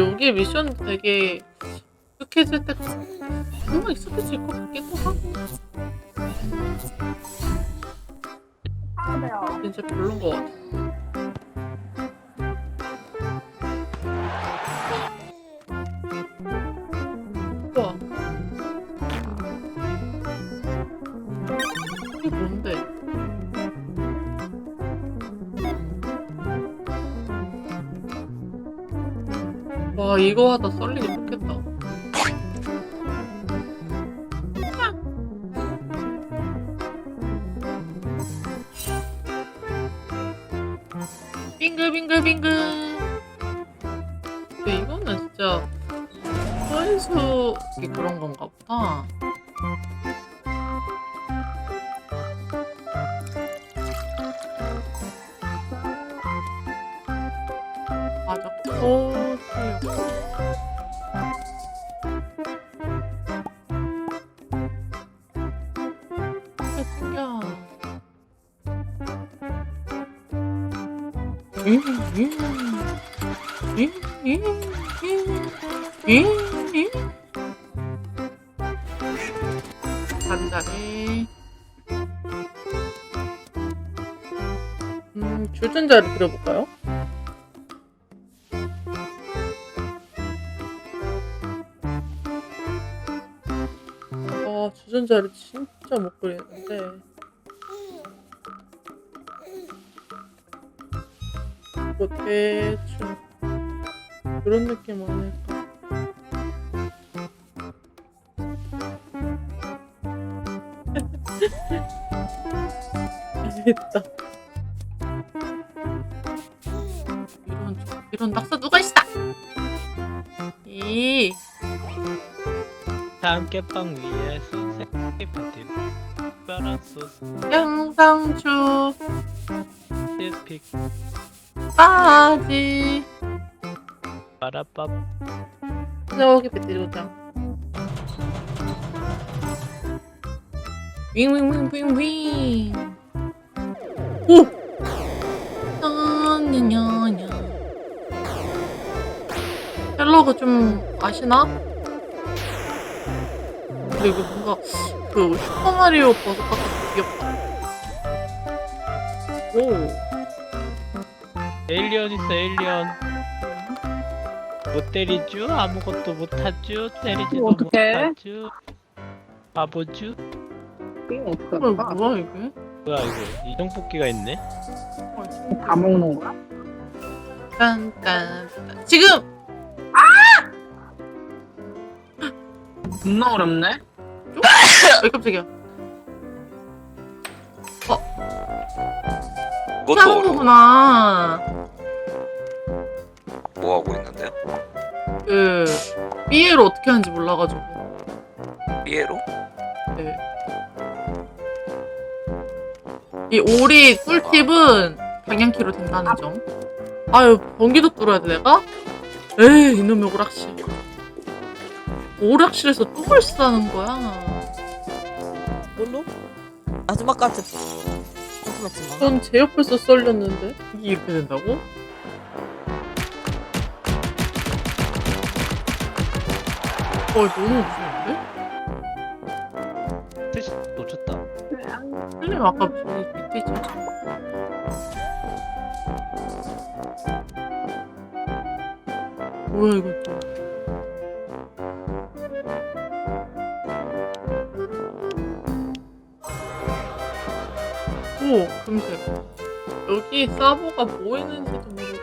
여기 미션 되게 익숙해질 때 금방 익숙해질 것 같기도 하고. 진짜 별론 것 같아. 와 이거 하다 썰리기 좋겠다. 빙글빙글빙글. 근데 이거는 진짜 소인수 그런 건가 보다. 맞아. 오, 간단해. 음, 주전자를 그려볼까요? 아, 주전자를 진짜 못 그리는데. 뭐 대충 그런 느낌 아닐까? 알겠다. 이런 이런 낙서 누가 있어? 이 삼계빵 위에 순색 파티 특별한 소스 양상추 스픽 빠지. 빠라밥 저기 배터리장. 윙윙윙윙윙. 오! 냐냐냐. 헬로그 좀 아시나? 근데 이거 뭔가 그 슈퍼마리오 버섯 같아서 귀엽다. 오 에일리언 있어 에일리언. 못 때리쥬? 아무것도 못하쥬? 때리지도 어떡해? 못하쥬? 바보쥬? 어떻게 뭐야 이게? 뭐야 이거? 이동 뽑기가 있네? 다 먹는 거야? 딴딴 지금! 겁나 어렵네. 왜 깜짝이야 그것도 하는 어려워. 거구나 뭐 하고 있는데요? 그 삐에를 어떻게 하는지 몰라가지고 삐에로? 네. 이 오리 꿀팁은 방향키로 된다는 점 아유 번기도 뚫어야 돼 내가? 에이 이놈의 오락실 오락실에서 똥을 싸는 거야 뭘로? 아줌마까지 조심했지만 전제 옆에서 썰렸는데 이게 이렇게 된다고? 어 너무 무서운데? 뜻이 놓쳤다 틀림 아까 저기 밑에 있잖아 뭐야 이거 또 오 금색 여기 사보가 뭐 있는지도 모르고